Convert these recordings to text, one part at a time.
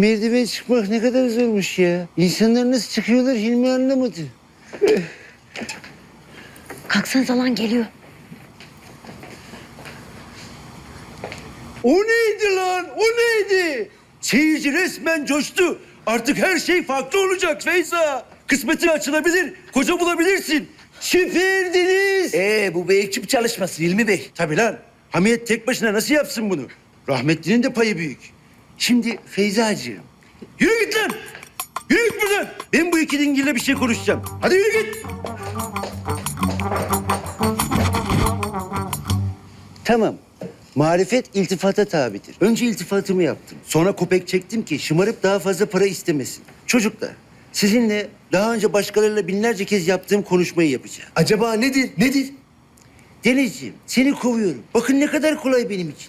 Merdiven çıkmak ne kadar zormuş ya. İnsanlar nasıl çıkıyorlar Hilmi anlamadı. Kalksanıza lan geliyor. O neydi lan? O neydi? Seyirci resmen coştu. Artık her şey farklı olacak Feyza. Kısmetin açılabilir, koca bulabilirsin. Süperdiniz. Ee bu bir ekip çalışması Hilmi Bey. Tabii lan. Hamiyet tek başına nasıl yapsın bunu? Rahmetlinin de payı büyük. Şimdi Feyzacığım. Yürü git lan. Yürü git buradan. Ben bu iki dingille bir şey konuşacağım. Hadi yürü git. Tamam. Marifet iltifata tabidir. Önce iltifatımı yaptım. Sonra kopek çektim ki şımarıp daha fazla para istemesin. Çocuklar, sizinle daha önce başkalarıyla binlerce kez yaptığım konuşmayı yapacağım. Acaba nedir? Nedir? Denizciğim, seni kovuyorum. Bakın ne kadar kolay benim için.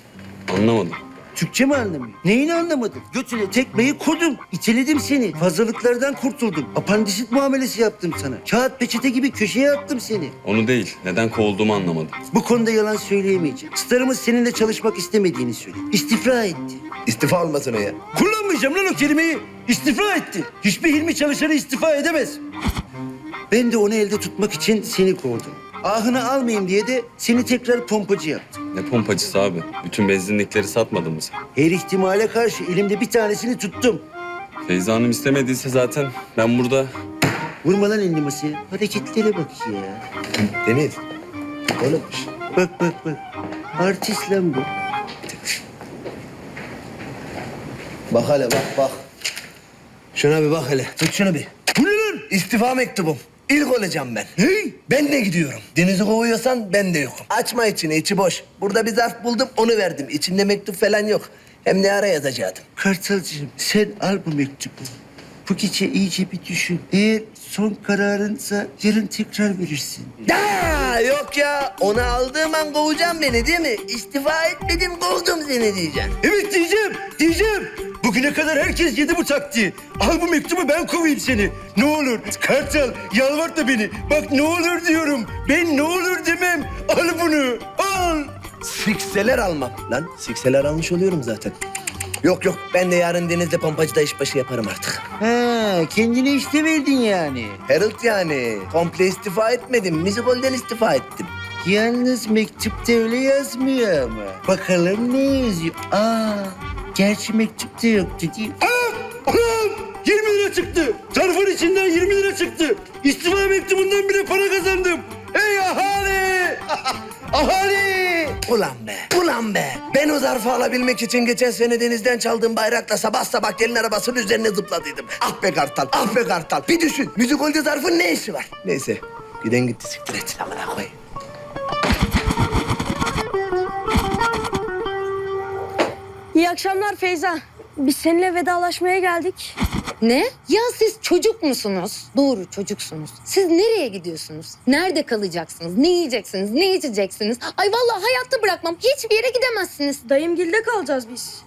Anlamadım. Türkçe mi anlamıyor? Neyini anlamadın? Götüne tekmeyi kodum. İteledim seni. Fazlalıklardan kurtuldum. Apandisit muamelesi yaptım sana. Kağıt peçete gibi köşeye attım seni. Onu değil. Neden kovulduğumu anlamadım. Bu konuda yalan söyleyemeyeceğim. Starımız seninle çalışmak istemediğini söyledi. İstifra etti. İstifa olmasın o ya. Kullanmayacağım lan o kelimeyi. İstifa etti. Hiçbir Hilmi çalışanı istifa edemez. Ben de onu elde tutmak için seni kovdum. Ahını almayayım diye de seni tekrar pompacı yaptım. Ne pompacısı abi? Bütün benzinlikleri satmadın mı sen? Her ihtimale karşı elimde bir tanesini tuttum. Feyza Hanım istemediyse zaten ben burada... Vurma lan elini masaya. Hareketlere bak ya. Deniz. Oğlum. Bak bak bak. Artist lan bu. Bak hele bak bak. Şuna bir bak hele. Tut şunu bir. Bu ne lan? İstifa mektubum. İlk olacağım ben. Hey! Ben de gidiyorum. Deniz'i kovuyorsan ben de yokum. Açma içini, içi boş. Burada bir zarf buldum, onu verdim. İçinde mektup falan yok. Hem ne ara yazacaktım. Kartalcığım sen al bu mektubu. Bu gece iyice bir düşün. Eğer son kararınsa yarın tekrar verirsin. Da yok ya. Onu aldığım an kovacağım beni değil mi? İstifa etmedin, kovdum seni diyeceksin. Evet diyeceğim, diyeceğim. Bugüne kadar herkes yedi bu taktiği. Al bu mektubu ben kovayım seni. Ne olur Kartal yalvartma beni. Bak ne olur diyorum. Ben ne olur demem. Al bunu, al. Sikseler almam. Lan sikseler almış oluyorum zaten. Yok yok ben de yarın denizde pompacıda işbaşı yaparım artık. Ha, kendine işte verdin yani. Harold yani. Komple istifa etmedim. Müzikolden istifa ettim. Yalnız mektupta öyle yazmıyor ama. Bakalım ne yazıyor? Aa, gerçi mektupta yoktu değil mi? Ah! Anam! 20 lira çıktı. Zarfın içinden 20 lira çıktı. İstifa mektubundan bile para kazandım. Ey ahali! ahali! Ulan be, ulan be. Ben o zarfı alabilmek için geçen sene denizden çaldığım bayrakla sabah sabah gelin arabasının üzerine zıpladıydım. Ah be kartal, ah be kartal. Bir düşün, müzikolde zarfın ne işi var? Neyse, giden gitti siktir et. Amına koy. İyi akşamlar Feyza. Biz seninle vedalaşmaya geldik. Ne? Ya siz çocuk musunuz? Doğru çocuksunuz. Siz nereye gidiyorsunuz? Nerede kalacaksınız? Ne yiyeceksiniz? Ne içeceksiniz? Ay vallahi hayatta bırakmam. Hiçbir yere gidemezsiniz. Dayımgilde kalacağız biz.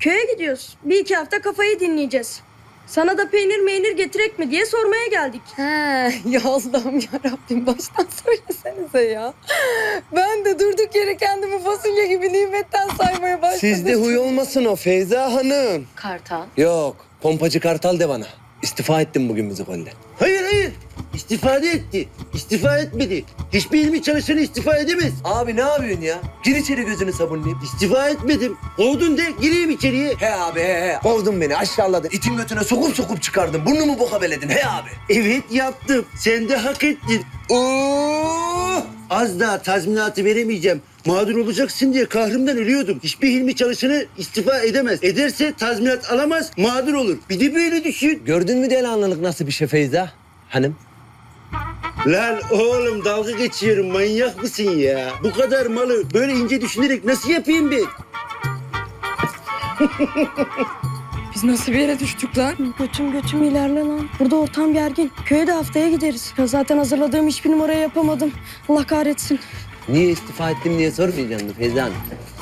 Köye gidiyoruz. Bir iki hafta kafayı dinleyeceğiz. Sana da peynir meynir getirek mi diye sormaya geldik. He, ya Allah'ım ya Rabbim baştan söylesenize ya. Ben de durduk yere kendimi fasulye gibi nimetten saymaya başladım. Sizde huy olmasın o Feyza Hanım. Kartal. Yok, pompacı kartal de bana. İstifa ettim bugün müzikolden. Hayır hayır. İstifade etti. İstifa etmedi. Hiçbir ilmi çalışanı istifa edemez. Abi ne yapıyorsun ya? Gir içeri gözünü sabunlayıp. İstifa etmedim. Kovdun de gireyim içeriye. He abi he he. Kovdun beni aşağıladın. İtin götüne sokup sokup çıkardın. Burnumu boka beledin he abi. Evet yaptım. Sen de hak ettin. Oo! Az daha tazminatı veremeyeceğim. Mağdur olacaksın diye kahrımdan ölüyordum. Hiçbir Hilmi çalışanı istifa edemez. Ederse tazminat alamaz, mağdur olur. Bir de böyle düşün. Gördün mü delikanlılık nasıl bir şey Feyza? Hanım? Lan oğlum dalga geçiyorum. Manyak mısın ya? Bu kadar malı böyle ince düşünerek nasıl yapayım ben? Biz nasıl bir yere düştük lan? Götüm götüm ilerle lan. Burada ortam gergin. Köye de haftaya gideriz. Ya zaten hazırladığım hiçbir numarayı yapamadım. Allah kahretsin. Niye istifa ettim diye sormayacaksın Feyza Hanım?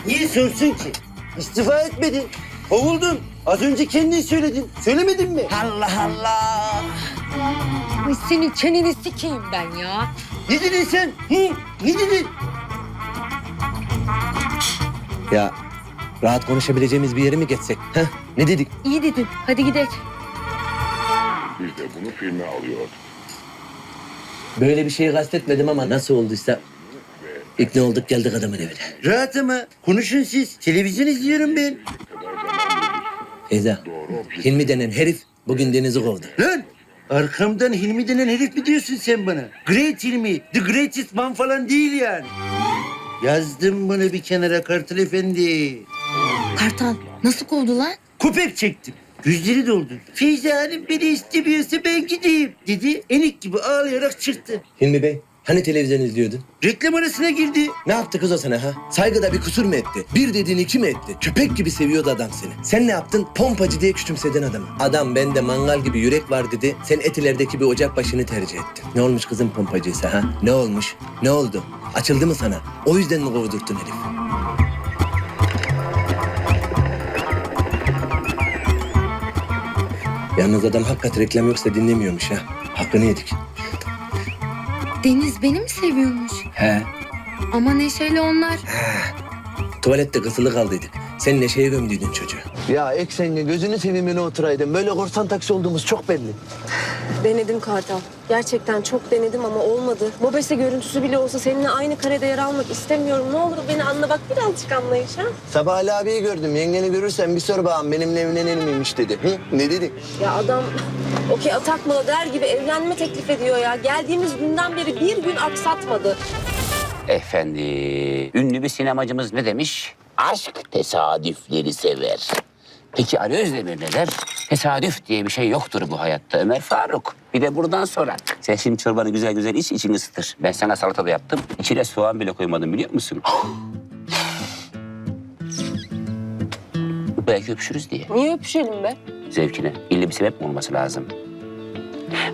Niye sorsun ki? İstifa etmedin. Kovuldun. Az önce kendin söyledin. Söylemedin mi? Allah Allah. Ay senin çeneni sikeyim ben ya. Ne dedin sen? Hı? Ne dedin? Ya Rahat konuşabileceğimiz bir yere mi geçsek? Heh, ne dedik? İyi dedin. Hadi gidelim. Biz de bunu filme alıyorduk. Böyle bir şeyi kastetmedim ama nasıl olduysa ikna olduk geldik adamın evine. Rahat ama konuşun siz. Televizyon izliyorum ben. Feyza, Hilmi denen herif bugün Deniz'i kovdu. Lan arkamdan Hilmi denen herif mi diyorsun sen bana? Great Hilmi, the greatest man falan değil yani. Yazdım bunu bir kenara Kartal Efendi. Kartal nasıl kovdu lan? Köpek çektim. Gözleri doldu. Feyza Hanım beni istemiyorsa ben gideyim dedi. Enik gibi ağlayarak çıktı. Hilmi Bey, hani televizyon izliyordun? Reklam arasına girdi. Ne yaptı kız o sana ha? Saygıda bir kusur mu etti? Bir dediğini iki mi etti? Köpek gibi seviyordu adam seni. Sen ne yaptın? Pompacı diye küçümsedin adamı. Adam bende mangal gibi yürek var dedi. Sen etilerdeki bir ocak başını tercih ettin. Ne olmuş kızın pompacıysa ha? Ne olmuş? Ne oldu? Açıldı mı sana? O yüzden mi kovdurttun herif? Yalnız adam hakikaten reklam yoksa dinlemiyormuş ha. Hakkını yedik. Deniz beni mi seviyormuş? He. Ama Neşe'yle onlar. Tuvalette kısılı kaldıydık. Sen neşeye gömdüydün çocuğu. Ya eksenge gözünü seveyim öne oturaydın. Böyle korsan taksi olduğumuz çok belli. Denedim Kartal. Gerçekten çok denedim ama olmadı. Mobese görüntüsü bile olsa seninle aynı karede yer almak istemiyorum. Ne olur beni anla bak birazcık anlayış ha. Sabah Ali abiyi gördüm. Yengeni görürsen bir sor bakalım benimle evlenir miymiş dedi. Hı? Ne dedi? Ya adam okey atakmalı der gibi evlenme teklif ediyor ya. Geldiğimiz günden beri bir gün aksatmadı. Efendi, ünlü bir sinemacımız ne demiş? Aşk tesadüfleri sever. Peki Ali Özdemir ne der? Tesadüf diye bir şey yoktur bu hayatta Ömer Faruk. Bir de buradan sonra. Sen şimdi çorbanı güzel güzel iç, içini ısıtır. Ben sana salata da yaptım. İçine soğan bile koymadım biliyor musun? Belki öpüşürüz diye. Niye öpüşelim be? Zevkine. İlle bir sebep mi olması lazım?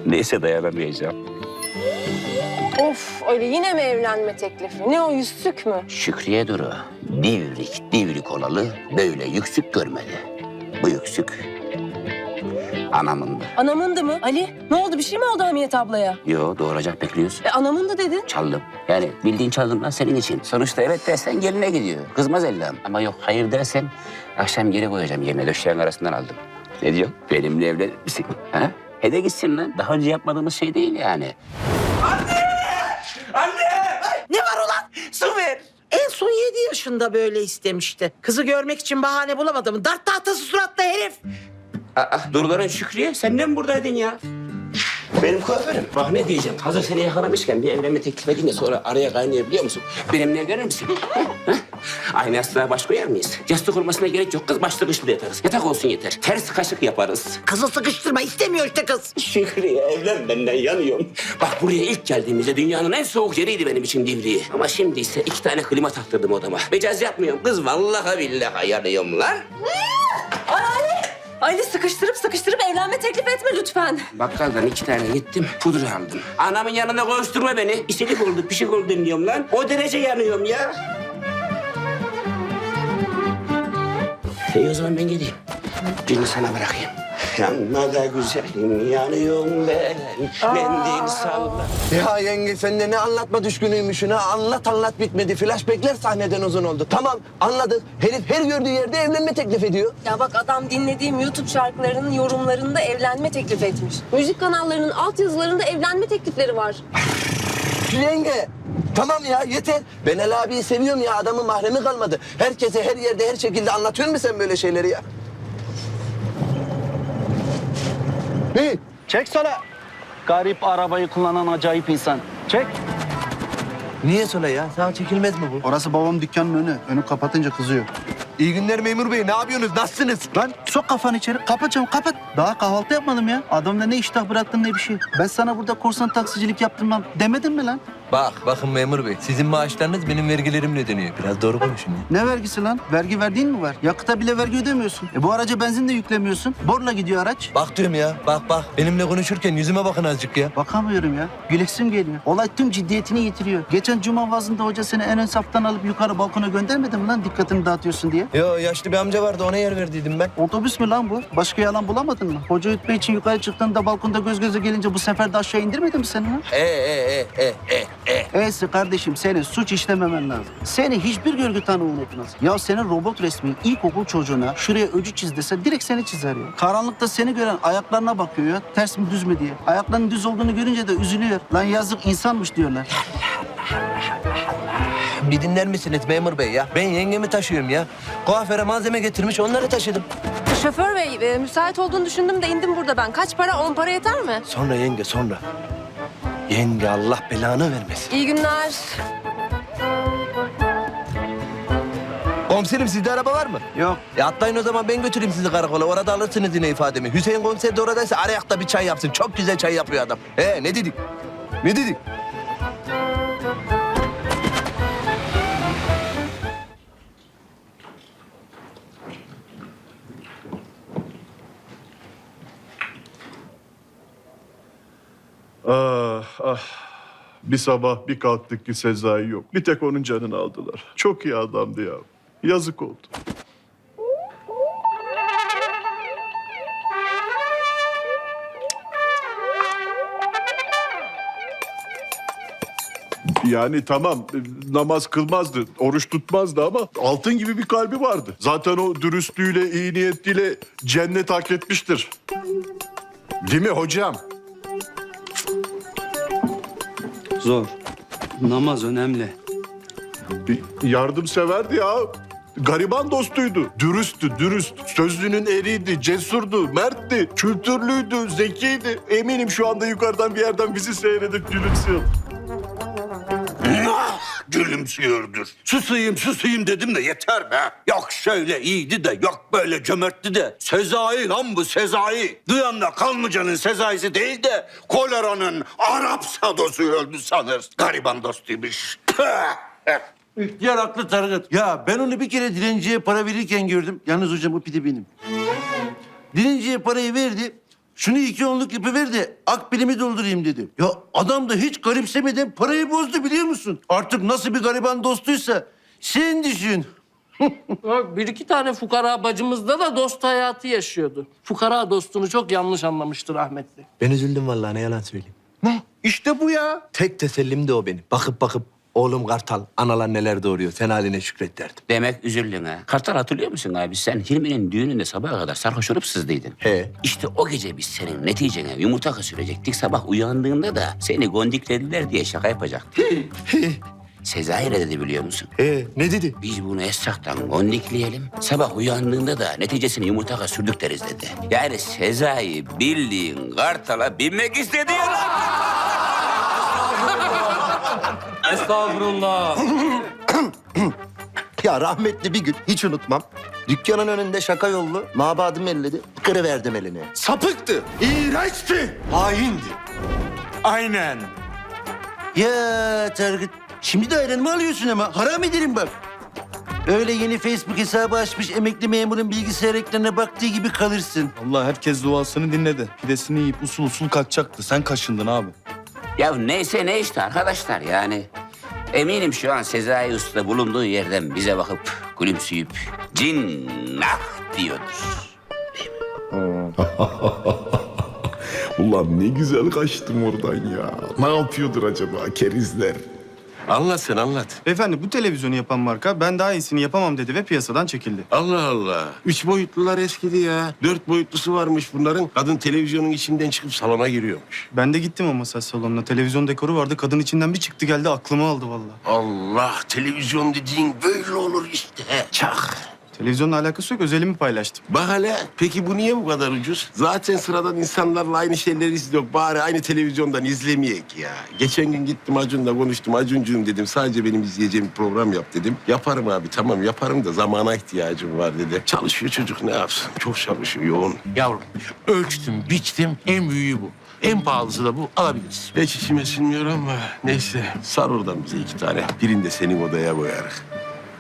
Neyse dayanamayacağım. Of öyle yine mi evlenme teklifi? Ne o yüzsük mü? Şükriye Duru, divrik divrik olalı böyle yüksük görmedi. Bu yüksük anamın da. Anamın da mı? Ali ne oldu bir şey mi oldu Hamiyet ablaya? Yo doğuracak bekliyoruz. E anamın da dedin. Çaldım. Yani bildiğin çaldım lan senin için. Sonuçta evet dersen geline gidiyor. Kızmaz ellam. Ama yok hayır dersen akşam geri koyacağım yerine döşeğin arasından aldım. Ne diyorsun? Benimle evlenir misin? Ha? Hede gitsin lan. Daha önce yapmadığımız şey değil yani. Ne var ulan? Su ver. En son yaşında böyle istemişti. Kızı görmek için bahane bulamadım. Dart tahtası suratlı herif. Aa, Duruların Şükriye sen de mi buradaydın ya? Benim kuaförüm. Bak ne diyeceğim. Hazır seni yakalamışken bir evlenme teklif edeyim de sonra araya kaynıyor biliyor musun? Benimle evlenir misin? Ha? Aynı yastığa baş koyar mıyız? Yastık olmasına gerek yok. Kız başlık üstünde yatarız. Yatak olsun yeter. Ters kaşık yaparız. Kızı sıkıştırma istemiyor işte kız. Şükriye evlen benden yanıyorum. Bak buraya ilk geldiğimizde dünyanın en soğuk yeriydi benim için Divriği. Ama şimdi ise iki tane klima taktırdım odama. Mecaz yapmıyorum kız. Vallahi billahi yanıyorum lan. Ali sıkıştırıp sıkıştırıp evlenme teklif etme lütfen. Bakkaldan iki tane gittim, pudra aldım. Anamın yanına koşturma beni. İstilik oldu, pişik oldu diyorum lan. O derece yanıyorum ya. İyi o zaman ben gideyim. Birini sana bırakayım. Yanma da güzelim, yanıyorum ben. Mendil salla. Ya yenge sen de ne anlatma düşkünüymüşsün ha. Anlat anlat bitmedi. Flashbackler sahneden uzun oldu. Tamam anladık. Herif her gördüğü yerde evlenme teklif ediyor. Ya bak adam dinlediğim YouTube şarkılarının yorumlarında evlenme teklif etmiş. Müzik kanallarının altyazılarında evlenme teklifleri var. Yenge. Tamam ya yeter. Ben Ali abiyi seviyorum ya adamın mahremi kalmadı. Herkese her yerde her şekilde anlatıyor musun sen böyle şeyleri ya? Ne? Çek sola. Garip arabayı kullanan acayip insan. Çek. Niye sola ya? Sağa çekilmez mi bu? Orası babam dükkanın önü. Önü kapatınca kızıyor. İyi günler memur bey. Ne yapıyorsunuz? Nasılsınız? Lan sok kafanı içeri. Kapatacağım kapat. Daha kahvaltı yapmadım ya. Adamda ne iştah bıraktın ne bir şey. Ben sana burada korsan taksicilik yaptırmam demedim mi lan? Bak bakın memur bey. Sizin maaşlarınız benim vergilerimle ödeniyor. Biraz doğru konuşun ya. Ne vergisi lan? Vergi verdiğin mi var? Yakıta bile vergi ödemiyorsun. E bu araca benzin de yüklemiyorsun. Borla gidiyor araç. Bak diyorum ya. Bak bak. Benimle konuşurken yüzüme bakın azıcık ya. Bakamıyorum ya. Gülesim geliyor. Olay tüm ciddiyetini yitiriyor. Geçen cuma vaazında hoca seni en ön saftan alıp yukarı balkona göndermedi mi lan dikkatini dağıtıyorsun diye? Yo yaşlı bir amca vardı ona yer verdiydim ben. O da Otobüs mü lan bu? Başka yalan bulamadın mı? Hoca ütme için yukarı çıktığında balkonda göz göze gelince bu sefer de aşağı indirmedi mi seni lan? E e e e e e. E'si kardeşim senin suç işlememen lazım. Seni hiçbir görgü tanığı unutmaz. Ya senin robot resmin ilkokul çocuğuna şuraya öcü çiz dese direkt seni çizer ya. Karanlıkta seni gören ayaklarına bakıyor ya. Ters mi düz mü diye. Ayaklarının düz olduğunu görünce de üzülüyor. Lan yazık insanmış diyorlar. Bir dinler misiniz memur bey ya? Ben yengemi taşıyorum ya. Kuaföre malzeme getirmiş onları taşıdım. Şoför bey e, müsait olduğunu düşündüm de indim burada ben. Kaç para? On para yeter mi? Sonra yenge sonra. Yenge Allah belanı vermesin. İyi günler. Komiserim sizde araba var mı? Yok. E atlayın o zaman ben götüreyim sizi karakola. Orada alırsınız yine ifademi. Hüseyin komiser de oradaysa arayakta bir çay yapsın. Çok güzel çay yapıyor adam. He ne dedik? Ne dedik? Bir sabah bir kalktık ki Sezai yok. Bir tek onun canını aldılar. Çok iyi adamdı ya. Yazık oldu. Yani tamam namaz kılmazdı, oruç tutmazdı ama altın gibi bir kalbi vardı. Zaten o dürüstlüğüyle, iyi niyetiyle cennet hak etmiştir. Değil mi hocam? Zor. Namaz önemli. Yardımseverdi ya. Gariban dostuydu. Dürüsttü, dürüst. Sözlünün eriydi, cesurdu, mertti, kültürlüydü, zekiydi. Eminim şu anda yukarıdan bir yerden bizi seyredip gülümsüyor. Gülümsüyordur. Susayım susayım dedim de yeter be. Yok şöyle iyiydi de yok böyle cömertti de. Sezai lan bu Sezai. Duyanla Kalmıca'nın Sezai'si değil de koleranın Arap sadosu öldü sanır. Gariban dostuymuş. İhtiyar haklı Tarık. Ya ben onu bir kere dilenciye para verirken gördüm. Yalnız hocam o pide benim. Dilenciye parayı verdi. Şunu iki onluk yapıver de akbilimi doldurayım dedi. Ya adam da hiç garipsemeden parayı bozdu biliyor musun? Artık nasıl bir gariban dostuysa sen düşün. Bak, Bir iki tane fukara bacımızda da dost hayatı yaşıyordu. Fukara dostunu çok yanlış anlamıştır rahmetli. Ben üzüldüm vallahi ne yalan söyleyeyim. İşte bu ya. Tek tesellim de o benim. Bakıp bakıp oğlum Kartal analar neler doğuruyor. Sen haline şükret derdim. Demek üzüldün ha. Kartal hatırlıyor musun abi? Sen Hilmi'nin düğününde sabaha kadar sarhoş olup sızdıydın. He. İşte o gece biz senin neticene yumurta sürecektik. Sabah uyandığında da seni gondiklediler diye şaka yapacaktık. Sezai ne dedi biliyor musun? He ne dedi? Biz bunu Esra'dan gondikleyelim. Sabah uyandığında da neticesini yumurtaka sürdük deriz dedi. Yani Sezai bildiğin kartala binmek istedi ya lan. Estağfurullah. Ya rahmetli bir gün hiç unutmam. Dükkanın önünde şaka yollu mabadım elledi. Kırıverdim elini. Sapıktı, iğrençti, haindi. Aynen. Ya Tarık şimdi de ayranımı alıyorsun ama haram ederim bak. Öyle yeni Facebook hesabı açmış emekli memurun bilgisayar ekranına baktığı gibi kalırsın. Allah herkes duasını dinledi. Pidesini yiyip usul usul kaçacaktı. Sen kaşındın abi. Ya neyse ne işte arkadaşlar yani. Eminim şu an Sezai Usta bulunduğu yerden bize bakıp gülümseyip cinnah diyordur. Ulan ne güzel kaçtım oradan ya. Ne yapıyordur acaba kerizler? Anlat sen anlat. Beyefendi bu televizyonu yapan marka ben daha iyisini yapamam dedi ve piyasadan çekildi. Allah Allah. Üç boyutlular eskidi ya. Dört boyutlusu varmış bunların. Kadın televizyonun içinden çıkıp salona giriyormuş. Ben de gittim o masaj salonuna. Televizyon dekoru vardı. Kadın içinden bir çıktı geldi aklımı aldı vallahi. Allah televizyon dediğin böyle olur işte. Çak. Televizyonla alakası yok. Özelimi paylaştım. Bak hele peki bu niye bu kadar ucuz? Zaten sıradan insanlarla aynı şeyleri izliyor. Bari aynı televizyondan izlemeyek ya. Geçen gün gittim Acun'la konuştum. Acuncuğum dedim sadece benim izleyeceğim bir program yap dedim. Yaparım abi tamam yaparım da zamana ihtiyacım var dedi. Çalışıyor çocuk ne yapsın? Çok çalışıyor yoğun. Yavrum ölçtüm, biçtim. En büyüğü bu. En pahalısı da bu. Alabiliriz. Hiç içime sinmiyor ama neyse sar oradan bize iki tane. Birini de senin odaya koyarız.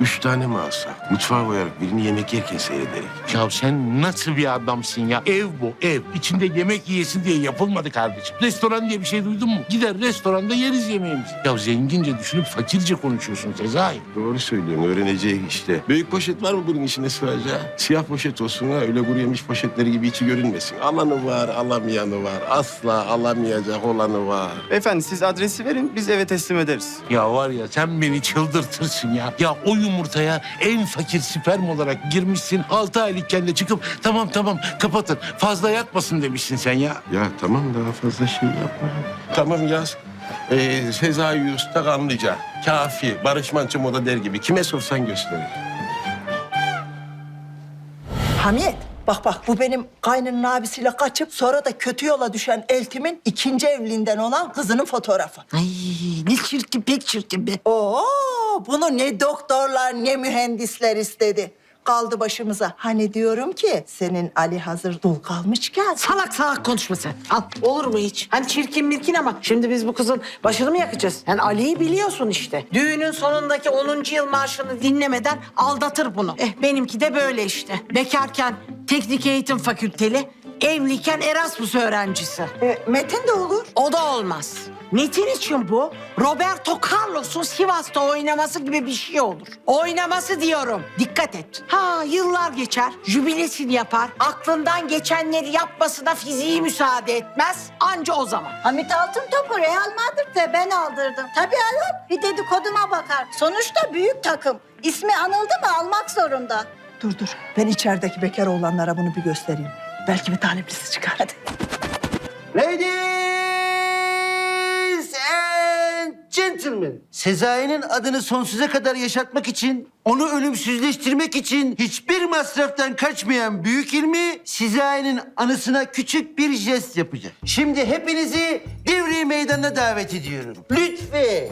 Üç tane mi alsak? Mutfağa koyarak birini yemek yerken seyrederek. Ya sen nasıl bir adamsın ya? Ev bu ev. İçinde yemek yiyesin diye yapılmadı kardeşim. Restoran diye bir şey duydun mu? Gider restoranda yeriz yemeğimizi. Ya zengince düşünüp fakirce konuşuyorsun Sezai. Doğru söylüyorsun. Öğreneceğiz işte. Büyük poşet var mı bunun içine sığacağı? Siyah poşet olsun ha. Öyle kuru yemiş poşetleri gibi içi görünmesin. Alanı var, alamayanı var. Asla alamayacak olanı var. Beyefendi siz adresi verin biz eve teslim ederiz. Ya var ya sen beni çıldırtırsın ya. Ya o yumurtaya en fakir sperm olarak girmişsin. Altı aylıkken de çıkıp tamam tamam kapatın. Fazla yatmasın demişsin sen ya. Ya tamam daha fazla şey yapma. Tamam yaz. Ee, Sezai Usta Kanlıca. Kafi. Barış Manço moda der gibi. Kime sorsan gösterir. Hamiyet bak bak bu benim kaynının abisiyle kaçıp sonra da kötü yola düşen Eltim'in ikinci evliliğinden olan kızının fotoğrafı. Ay ne çirkin pek çirkin be. Oo bunu ne doktorlar ne mühendisler istedi. Kaldı başımıza. Hani diyorum ki senin Ali hazır dul kalmışken. Salak salak konuşma sen. Al. Olur mu hiç? Hani çirkin mirkin ama şimdi biz bu kızın başını mı yakacağız? Yani Ali'yi biliyorsun işte. Düğünün sonundaki 10. yıl marşını dinlemeden aldatır bunu. Eh benimki de böyle işte. Bekarken teknik eğitim fakülteli, evliyken Erasmus öğrencisi. Metin de olur. O da olmaz. Metin için bu Roberto Carlos'un Sivas'ta oynaması gibi bir şey olur. Oynaması diyorum. Dikkat et. Ha yıllar geçer, jübilesini yapar. Aklından geçenleri yapmasına fiziği müsaade etmez. Anca o zaman. Hamit Altın topu Real Madrid'de ben aldırdım. Tabii ayol bir dedikoduma bakar. Sonuçta büyük takım. İsmi anıldı mı almak zorunda. Dur dur. Ben içerideki bekar oğlanlara bunu bir göstereyim. Belki bir taleplisi çıkar. Hadi. Ladies and gentlemen. Sezai'nin adını sonsuza kadar yaşatmak için, onu ölümsüzleştirmek için hiçbir masraftan kaçmayan Büyük ilmi Sezai'nin anısına küçük bir jest yapacak. Şimdi hepinizi Divriği Meydanı'na davet ediyorum. Lütfen.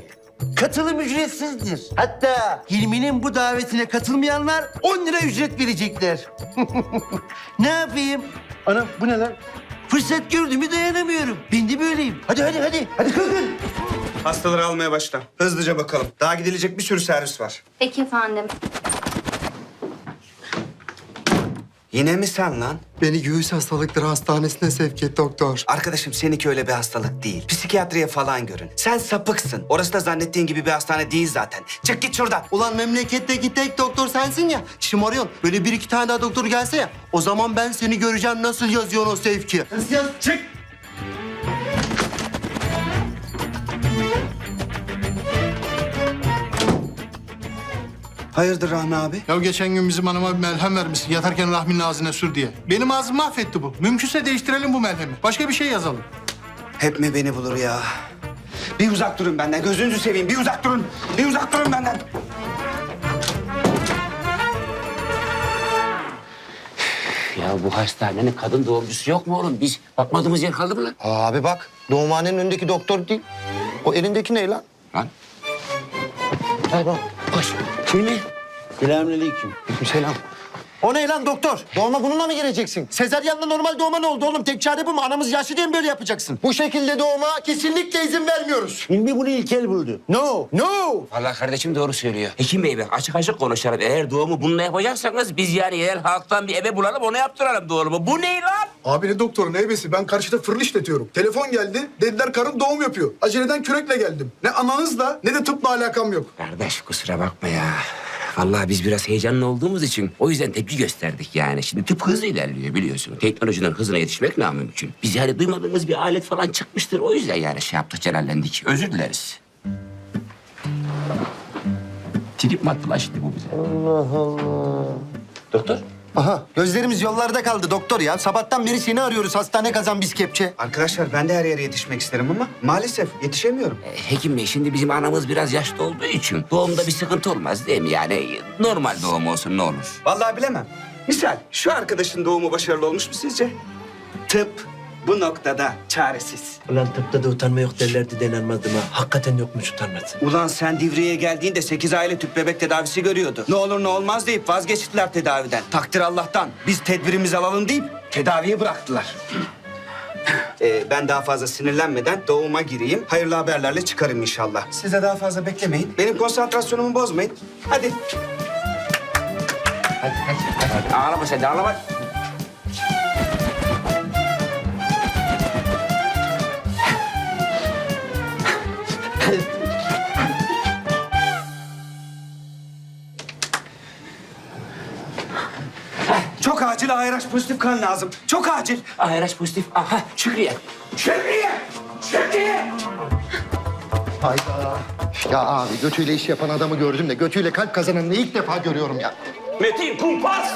Katılım ücretsizdir. Hatta Hilmi'nin bu davetine katılmayanlar 10 lira ücret verecekler. ne yapayım? Anam bu ne lan? Fırsat gördüğümü dayanamıyorum. Ben de böyleyim. Hadi hadi hadi. Hadi kalkın. Hastaları almaya başla. Hızlıca bakalım. Daha gidilecek bir sürü servis var. Peki efendim. Yine mi sen lan? Beni göğüs hastalıkları hastanesine sevk et doktor. Arkadaşım seninki öyle bir hastalık değil. Psikiyatriye falan görün. Sen sapıksın. Orası da zannettiğin gibi bir hastane değil zaten. Çık git şuradan. Ulan memleketteki tek doktor sensin ya. Şımarıyorsun. Böyle bir iki tane daha doktor gelse ya. O zaman ben seni göreceğim nasıl yazıyorsun o sevki. Nasıl yaz? Çık. Hayırdır Rahmi abi? Ya geçen gün bizim hanıma bir melhem vermişsin yatarken rahminin ağzına sür diye. Benim ağzımı mahvetti bu. Mümkünse değiştirelim bu melhemi. Başka bir şey yazalım. Hep mi beni bulur ya? Bir uzak durun benden. Gözünüzü seveyim. Bir uzak durun. Bir uzak durun benden. Ya bu hastanenin kadın doğumcusu yok mu oğlum? Biz bakmadığımız yer kaldı mı lan? Abi bak doğumhanenin önündeki doktor değil. O elindeki ne lan? Lan. Hadi bak koş. Hilmi. Selamünaleyküm. Selam. O ne lan doktor? Doğuma bununla mı gireceksin? Sezaryenle normal doğuma ne oldu oğlum? Tek çare bu mu? Anamız yaşlı diye mi böyle yapacaksın? Bu şekilde doğuma kesinlikle izin vermiyoruz. Hilmi bunu ilkel buldu. No, no. Vallahi kardeşim doğru söylüyor. Hekim bey bak açık açık konuşalım. Eğer doğumu bununla yapacaksanız biz yani yerel halktan bir ebe bulalım onu yaptıralım doğumu. Bu ne lan? Abi ne doktoru ne ebesi? Ben karşıda fırın işletiyorum. Telefon geldi. Dediler karım doğum yapıyor. Aceleden kürekle geldim. Ne ananızla ne de tıpla alakam yok. Kardeş kusura bakma ya. Vallahi biz biraz heyecanlı olduğumuz için o yüzden tepki gösterdik yani. Şimdi tıp hızlı ilerliyor biliyorsun. Teknolojinin hızına yetişmek namümkün. Biz yani duymadığımız bir alet falan çıkmıştır. O yüzden yani şey yaptık, celallendik. Özür dileriz. Trip mi attı lan şimdi bu bize? Allah Allah. Doktor? Aha gözlerimiz yollarda kaldı doktor ya. Sabahtan beri seni arıyoruz hastane kazan biz kepçe. Arkadaşlar ben de her yere yetişmek isterim ama maalesef yetişemiyorum. Ee, Hekim bey şimdi bizim anamız biraz yaşlı olduğu için doğumda bir sıkıntı olmaz değil mi? Yani normal doğum olsun ne olur. Vallahi bilemem. Misal şu arkadaşın doğumu başarılı olmuş mu sizce? Tıp bu noktada çaresiz. Ulan tıpta da utanma yok derlerdi denenmezdim ha. Hakikaten yokmuş utanması. Ulan sen Divriğe geldiğinde 8 aile tüp bebek tedavisi görüyordu. Ne olur ne olmaz deyip vazgeçtiler tedaviden. Takdir Allah'tan. Biz tedbirimizi alalım deyip tedaviyi bıraktılar. Ee, ben daha fazla sinirlenmeden doğuma gireyim. Hayırlı haberlerle çıkarım inşallah. Siz de daha fazla beklemeyin. Benim konsantrasyonumu bozmayın. Hadi hadi, hadi, hadi. Ağlama sen de ağlama. Çok acil ARH pozitif kan lazım. Çok acil. ARH pozitif. Aha Şükriye. Şükriye! Şükriye! Hayda. Ya abi götüyle iş yapan adamı gördüm de götüyle kalp kazananını ilk defa görüyorum ya. Metin kumpas!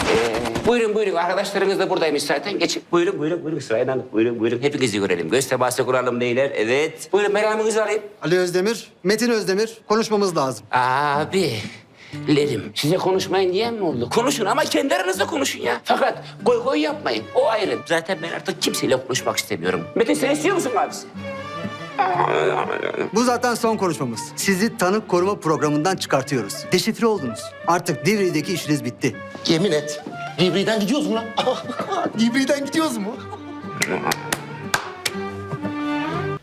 Ee, buyurun buyurun arkadaşlarınız da buradaymış zaten. Geçin buyurun buyurun buyurun sırayla buyurun buyurun hepinizi görelim. Göz teması kuralım beyler. Evet. Buyurun meramınızı alayım. Ali Özdemir, Metin Özdemir konuşmamız lazım. Abi. Lerim. Size konuşmayın diyen mi oldu? Konuşun ama kendi aranızda konuşun ya. Fakat goy goy yapmayın. O ayrı. Zaten ben artık kimseyle konuşmak istemiyorum. Metin sen istiyor musun abisi? Bu zaten son konuşmamız. Sizi tanık koruma programından çıkartıyoruz. Deşifre oldunuz. Artık Divri'deki işiniz bitti. Yemin et. Divri'den gidiyoruz mu lan? Divri'den gidiyoruz mu?